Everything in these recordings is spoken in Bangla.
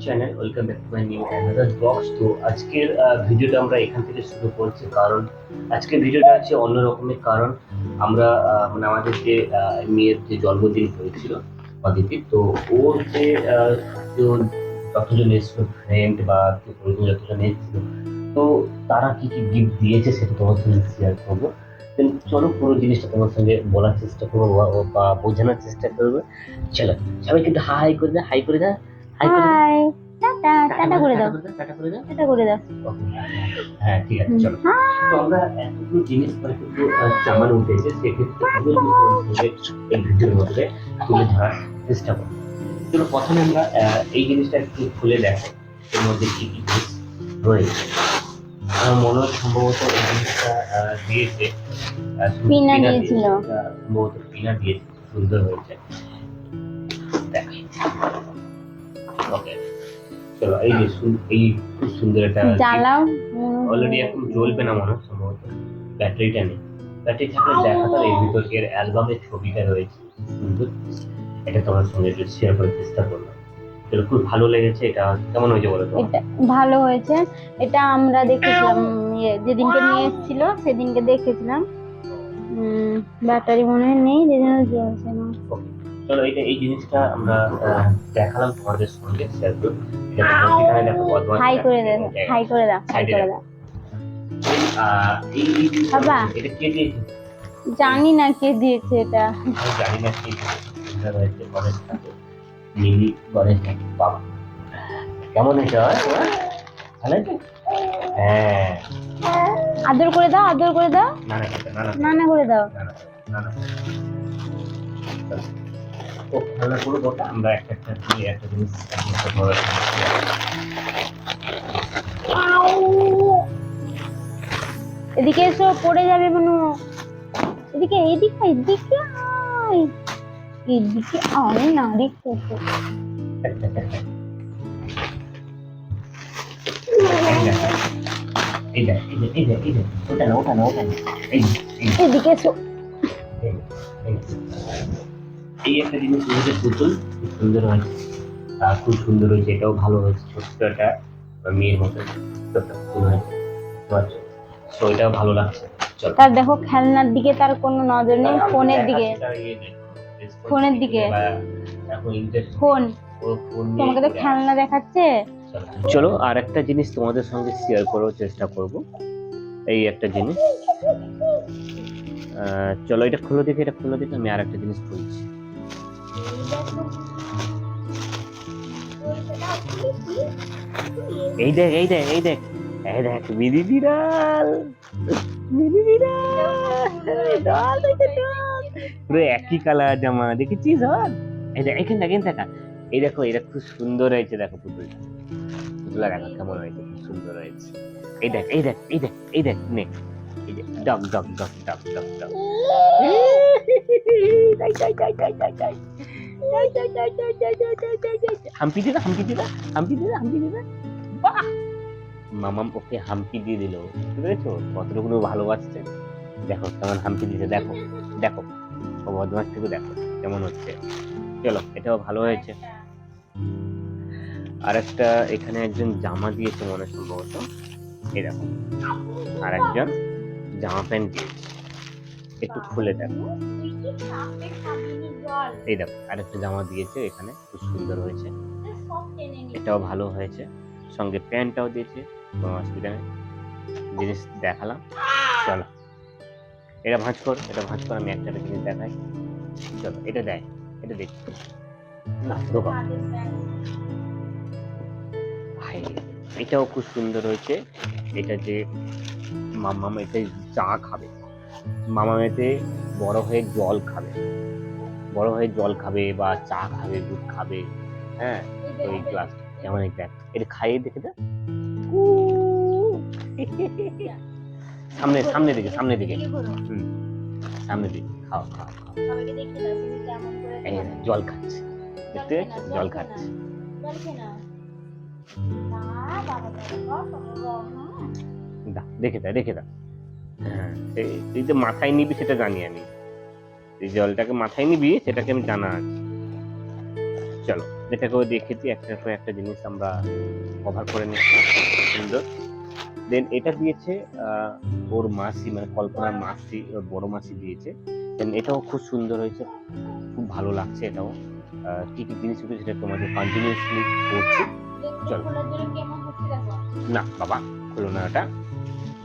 Channel welcome back to my new another box তো আজকের ভিডিওটা আমরা এখান থেকে শুরু করছি কারণ আজকের ভিডিওটা হচ্ছে অন্য রকমের কারণ। আমরা মানে আমাদের যে মেয়ের যে জন্মদিন হয়েছিল অদিতি, তো ওর যে যতজন এসেছিল ফ্রেন্ড বা কেউ পরিজন যতজন এসেছিল, তো তারা কি কি গিফট দিয়েছে সেটা তোমার সঙ্গে শেয়ার করব। চলো পুরো জিনিসটা তোমার সঙ্গে বলার চেষ্টা করব বা- বোঝানোর চেষ্টা করব। চলো সবাইকে একটু হাই করে দাও, হাই করে দাও। হাই টাটা টাটা করে দাও টাটা করে দাও টাটা করে দাও হ্যাঁ ঠিক আছে চলো তো আমরা এতগুলো জিনিস মানে কিন্তু উঠেছে সেক্ষেত্রে এই ভিডিওর মধ্যে তুলে ধরার চেষ্টা করব চলো প্রথমে আমরা এই জিনিসটা একটু খুলে দেখো এর মধ্যে কি কি জিনিস রয়েছে আমার মনে হয় সম্ভবত এই জিনিসটা দিয়েছে পিনা দিয়েছিল। দিয়েছে, সম্ভবত পিনা দিয়েছে সুন্দর হয়েছে দেখ ওকে চলো এই যে এই খুব সুন্দর একটা জ্বালাও। অলরেডি এখন জ্বলবে না মনে সম্ভবত ব্যাটারিটা নেই। ব্যাটারি থাকলে দেখাতো এর ভিতর এর অ্যালবামের ছবিটা রয়েছে সুন্দর। এটা তোমার সঙ্গে একটু শেয়ার করার চেষ্টা করলাম। এটা খুব ভালো লেগেছে এটা। কেমন হয়েছে বলো তো? এটা ভালো হয়েছে। এটা আমরা দেখেছিলাম ইয়ে, যেদিনকে নিয়ে এসেছিল সেদিনকে দেখেছিলাম। ব্যাটারি মনে হয় নেই যে জন্য জ্বলছে না। চলো এটা এই জিনিসটা আমরা দেখালাম তোমাদের সঙ্গে শেয়ার করব দেখো বর্ধমান হাই করে দাও হাই করে দাও হাই করে। দাও এই এই বাবা। এটা কে দিয়েছে? জানি না কে দিয়েছে এটা। জানি না কে দিয়েছে গণেশ ঠাকুর। মিলি গণেশ ঠাকুর বাবা কেমন হয়েছে ভালো হয়েছে হ্যাঁ। আদর করে দাও আদর করে দাও। না না না না। না না করে দাও। না না না। খেলা শুরু করতে আমরা একটা একটা দিয়ে একটা জিনিস এদিকে এসো পড়ে যাবে মনু। এদিকে এদিকে এদিকে আয়। এদিকে আয় না রিক করতে এদিকে এসো। এই, একটা জিনিস রয়েছে পুতুল? খুব সুন্দর হয়েছে আর খুব সুন্দর হয়েছে এটাও ভালো হয়েছে। ছোট্ট একটা মেয়ের মতো হয়েছে তো এটাও ভালো লাগছে। চলো। তার দেখো খেলনার দিকে তার কোনো নজর নেই ফোনের দিকে। ফোনের দিকে। এখন ইন্টারেস্ট ফোন। ফোন তোমাকে তো খেলনা দেখাচ্ছে। চলো আর একটা জিনিস তোমাদের সঙ্গে শেয়ার করার চেষ্টা করব। এই একটা জিনিস। চলো এটা খুলে দেখে এটা খুলে দেখে আমি আর একটা জিনিস খুলছি। এই দেখ এই দেখ এই দেখ এই দেখ মিনি বিড়াল মিনি বিড়াল পুরো একই কালার জামা দেখেছিস হন এই দেখ এখানে এখানে দেখা এই দেখো এটা খুব সুন্দর হয়েছে দেখো পুতুলটা পুতুলা দেখো কেমন হয়েছে খুব সুন্দর হয়েছে এই দেখ এই দেখ এই দেখ এই দেখ নে এই দেখ ডক ডক ডক ডক ডক ডক হাম্পি দিলা হাম্পি দিলা হাম্পি দিলা হাম্পি দিবে বাহ! মামাম ওকে হাম্পি দিয়ে দিল বুঝেছ কতটুকু ভালোবাসছে। দেখো কেমন হাম্পি দিতে দেখো দেখো। বদমাসটুকু দেখো, কেমন হচ্ছে। চলো, এটাও ভালো হয়েছে। আর একটা এখানে একজন জামা দিয়েছে মনে সম্ভবত। দেখো আর একজন জামা প্যান্ট দিয়েছে। একটু খুলে দেখো। এই দেখো আরেকটা জামা দিয়েছে এখানে খুব সুন্দর হয়েছে। এটাও ভালো হয়েছে। সঙ্গে প্যান্টটাও দিয়েছে কোনো অসুবিধা নেই জিনিস দেখালাম। চলো। এটা ভাঁজ কর এটা ভাঁজ কর আমি একটা জিনিস দেখাই। চলো এটা দেয় এটা দেখি। না ঢোকা। ভাই এটাও খুব সুন্দর হয়েছে। এটা যে মামা এতে চা খাবে। মামা এতে বড় হয়ে জল খাবে বড় হয়ে জল খাবে বা চা খাবে দুধ খাবে হ্যাঁ ওই গ্লাস যেমন এই দেখ এটা খাইয়ে দেখে দে সামনে সামনে দিকে সামনে দিকে হুম সামনে দিকে খাও খাও খাও জল খাচ্ছে দেখতে জল খাচ্ছে দা দেখে দা দেখে দা হ্যাঁ এই- তুই যে মাথায় নিবি সেটা জানি আমি তুই জলটাকে মাথায় নিবি সেটাকে আমি জানা আছে। চলো এটাকেও দেখেছি একটার পর একটা জিনিস আমরা কভার করে নিচ্ছি সুন্দর। দেন এটা দিয়েছে ওর মাসি মানে কল্পনার মাসি ওর বড় মাসি দিয়েছে। দেন এটাও খুব সুন্দর হয়েছে খুব ভালো লাগছে এটাও। কি কি জিনিস হচ্ছে সেটা তোমাদের কন্টিনিউসলি করছি। চলো। করতে দেখো না বাবা খুলো না ওটা।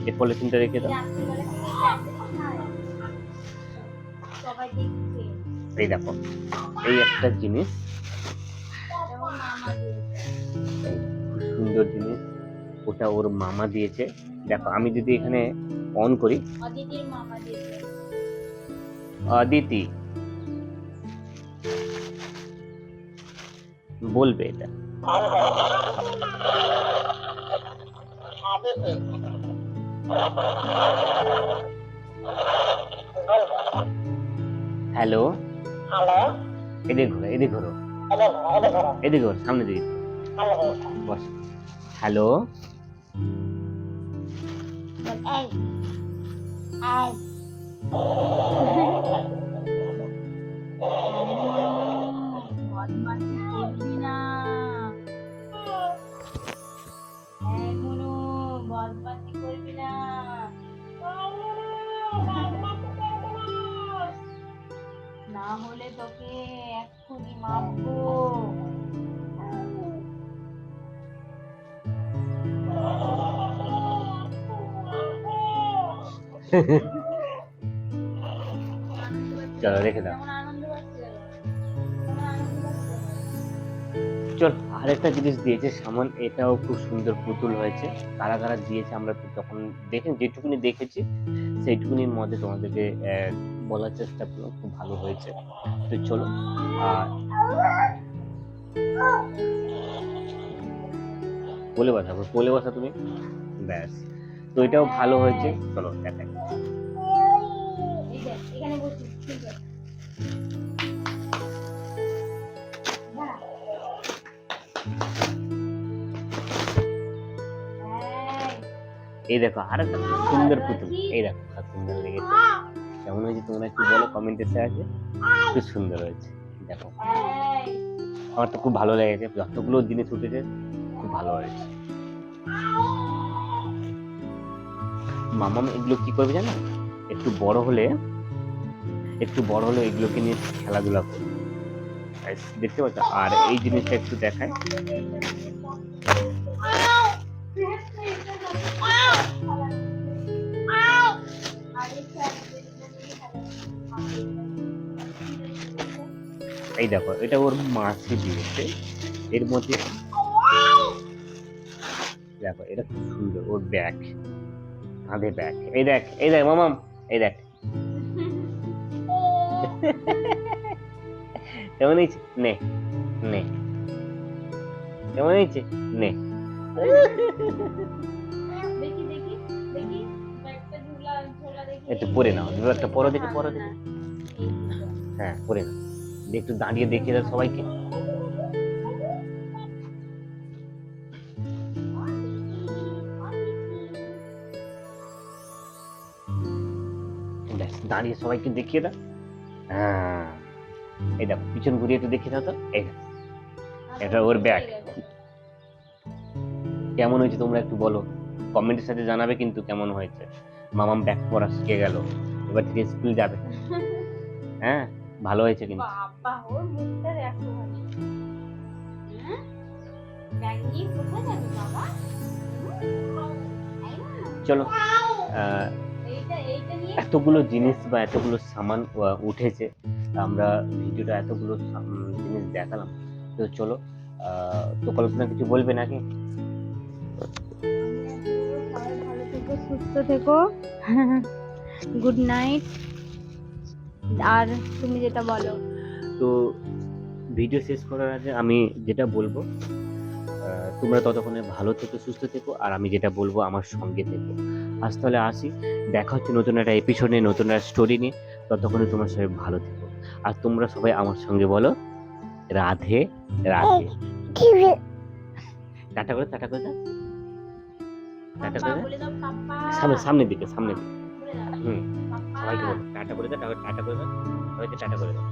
এই পলিথিনটা রেখে দাও। এই দেখো, এই একটা জিনিস। সুন্দর জিনিস, ওটা ওর মামা দিয়েছে। দেখো, আমি যদি এখানে অন করি। অদিতি। বলবে এটা। হ্যালো। হ্যালো। এদিকে ঘোরো এদিকে ঘোরো। এদিকে ঘোরো সামনে দিকে। বস। হ্যালো। এই চলো, রেখে দাও। চল, আরেকটা জিনিস দিয়েছে সামান, এটাও খুব সুন্দর পুতুল হয়েছে। কারা কারা দিয়েছে আমরা তখন দেখে যেটুকুনি দেখেছি, সেইটুকুনির মধ্যে তোমাদেরকে বলার চেষ্টা করলাম, খুব ভালো হয়েছে। তো চলো আর বলে বসা বলে বসা তুমি? ব্যাস। তো এটাও ভালো হয়েছে। চলো দেখাই। এই দেখ, আর একটা সুন্দর পুতুল। এই দেখো কত সুন্দর লেগেছে। কেমন হয়েছে তোমরা একটু বলো কমেন্টে আছে। খুব সুন্দর হয়েছে। দেখো। আমার তো খুব ভালো লেগেছে, যতগুলো জিনিস উঠেছে, খুব ভালো হয়েছে। মামা, এগুলো কি করবে জানো? একটু বড় হলে, একটু বড় হলে এগুলোকে নিয়ে খেলাধুলা করবে। দেখতে পাচ্ছ? আর এই জিনিসটা একটু দেখায়। এই দেখো এটা ওর মাছি দিয়েছে। এর মধ্যে দেখো এটা খুব সুন্দর ওর ব্যাগ। কাঁধে ব্যাগ। এই দেখ এই দেখ মামাম এই দেখ। কেমন হয়েছে? নে নে। কেমন হয়েছে? নে। একটু পরে নাও দু একটা পরো দেখি পরো দেখি। হ্যাঁ পরে নাও। একটু দাঁড়িয়ে দেখিয়ে দাও সবাইকে। দাঁড়িয়ে সবাইকে দেখিয়ে দাও। হ্যাঁ এই দেখো পিছন ঘুরিয়ে একটু দেখিয়ে দাও তো। এই এটা ওর ব্যাগ। কেমন হয়েছে তোমরা একটু বলো। কমেন্টের সাথে জানাবে কিন্তু কেমন হয়েছে। মামাম ব্যাগ পরা শিখে গেল। এবার থেকে স্কুল যাবে। হ্যাঁ ভালো হয়েছে কিন্তু। হ্যাঁ? চলো আহ, এইটা এইটা নিয়ে এতগুলো জিনিস বা এতগুলো সামান উঠেছে আমরা ভিডিওটা এতগুলো জিনিস দেখালাম। তো চলো আহ, তো কল্পনা কিছু বলবে নাকি? সবাই ভালো থেকো সুস্থ থেকো। গুড নাইট আর তুমি যেটা বলো। তো ভিডিও শেষ করার আগে আমি যেটা বলব তোমরা ততক্ষণে ভালো থেকো সুস্থ থেকো আর আমি যেটা বলব আমার সঙ্গে থেকো। আজ তাহলে আসি। দেখা হচ্ছে নতুন একটা এপিসোড নিয়ে নতুন একটা স্টোরি নিয়ে। ততক্ষণে তোমার সবাই ভালো থেকো। আর তোমরা সবাই আমার সঙ্গে বলো রাধে রাধে। টাটা করে টাটা করে দাও। টাটা করে সামনে সামনের দিকে সামনের দিকে। হুম। সবাইকে বলো টাটা করে দাও টাটা করে দাও সবাইকে টাটা করে দাও